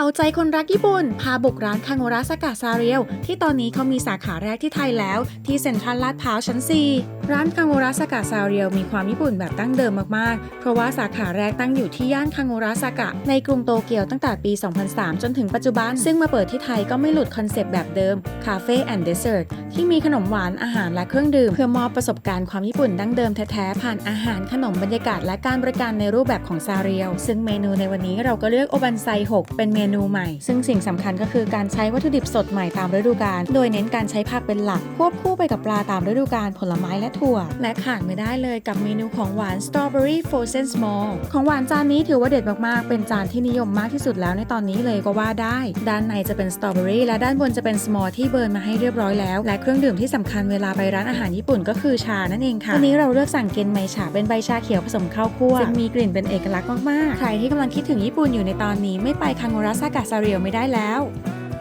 เอาใจคนรักญี่ปุ่น พาบุกร้านคางโงระสกาซาเรียว ที่ตอนนี้เขามีสาขาแรกที่ไทยแล้ว ที่เซ็นทรัลลาดพร้าวชั้น 4 ร้านคางโงระสากาซาเรียลมีความญี่ปุ่นแบบตั้งเดิมมากๆ เพราะว่าสาขาแรกตั้งอยู่ที่ย่านคางโงระสากะในกรุงโตเกียวตั้งแต่ปี 2003 จนถึงปัจจุบัน ซึ่งมาเปิดที่ไทยก็ไม่หลุดคอนเซปต์แบบเดิมคาเฟ่แอนด์เดสเซอร์ที่มีขนมหวานอาหารและเครื่องดื่ม เพื่อมอบประสบการณ์ความญี่ปุ่นดั้งเดิมแท้ๆ ผ่านอาหารขนมบรรยากาศและการบริการในรูปแบบของซาเรียลซึ่งเมนูในวันนี้เราก็เลือกโอบันไซ6เป็นเมนูใหม่ ซึ่งสิ่งสำคัญก็คือการใช้วัตถุดิบสดใหม่ตามฤดูกาลโดยเน้นการใช้ผักเป็นหลักควบคู่ไปกับปลาตามฤดูกาลผลไม้และถั่ว และขาดไม่ได้เลยกับเมนูของหวาน Strawberry Frozen Small ของหวานจานนี้ถือว่าเด็ดมากๆ เป็นจานที่นิยมมากที่สุดแล้วในตอนนี้เลยก็ว่าได้ ด้านในจะเป็นสตรอเบอรี่และด้านบนจะเป็น small ที่เบิร์นมาให้เรียบร้อยแล้ว และเครื่องดื่มที่สำคัญเวลาไปร้านอาหารญี่ปุ่นก็คือชานั่นเองค่ะวันนี้เราเลือกสั่งเกนไมชาเป็นใบชาเขียวผสมข้าวคั่วซึ่งมีกลิ่นเป็นเอกลักษณ์มากๆ ใครที่กำลังคิดถึงญี่ปุ่นอยู่ในตอนนี้ไม่ไปคังโงระซากะซาเรียวไม่ได้แล้ว